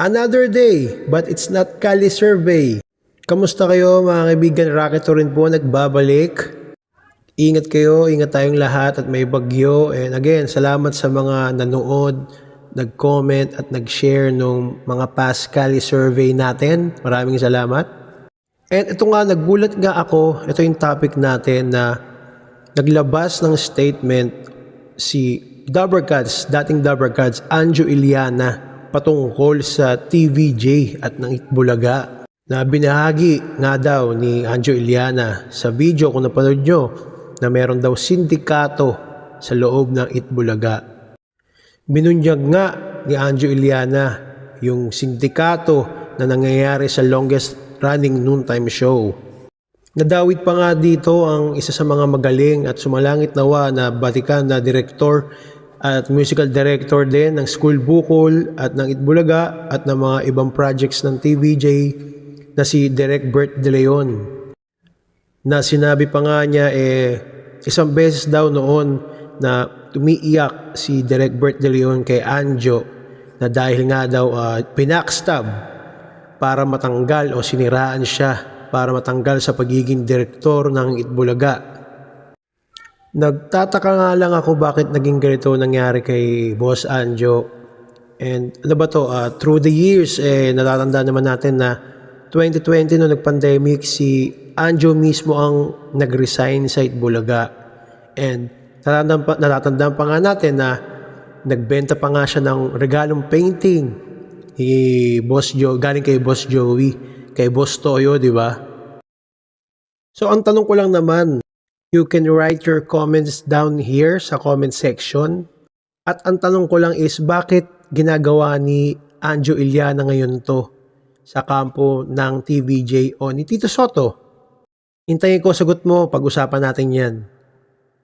Another day, but it's not Kali Survey. Kamusta kayo mga kaibigan? Rocket rin po nagbabalik. Ingat kayo, ingat tayong lahat at may bagyo. And again, salamat sa mga nanood, nag-comment at nag-share nung mga past Kali Survey natin. Maraming salamat. And ito nga, nagulat nga ako, ito yung topic natin na naglabas ng statement si Dabarkads, dating Dabarkads, Anjo Iliana, patungkol sa TVJ at ng Itbulaga na binahagi nga daw ni Anjo Iliana sa video kung napanood nyo na meron daw sindikato sa loob ng Itbulaga. Binunyag nga ni Anjo Iliana yung sindikato na nangyayari sa longest running noontime show. Nadawit pa nga dito ang isa sa mga magaling at sumalangit nawa na Batikan na direktor at musical director din ng School Bukol at ng Itbulaga at ng mga ibang projects ng TVJ na si Direk Bert De Leon. Na sinabi pa nga niya eh isang beses daw noon na tumiiyak si Direk Bert De Leon kay Anjo na dahil nga daw uh, pinakstab para matanggal o siniraan siya para matanggal sa pagiging direktor ng Itbulaga. Nagtataka nga lang ako bakit naging ganito nangyari kay Boss Anjo. And ano ba to, uh, through the years, eh, natatanda naman natin na 2020 no nag-pandemic, si Anjo mismo ang nag-resign sa Itbulaga. And natatandaan pa, natatandaan pa nga natin na nagbenta pa nga siya ng regalong painting ni Boss Joe, galing kay Boss Joey, kay Boss Toyo, di ba? So ang tanong ko lang naman, you can write your comments down here sa comment section. At ang tanong ko lang is, bakit ginagawa ni Anjo Iliana ngayon to sa kampo ng TVJ o ni Tito Soto? Hintayin ko sagot mo, pag-usapan natin yan.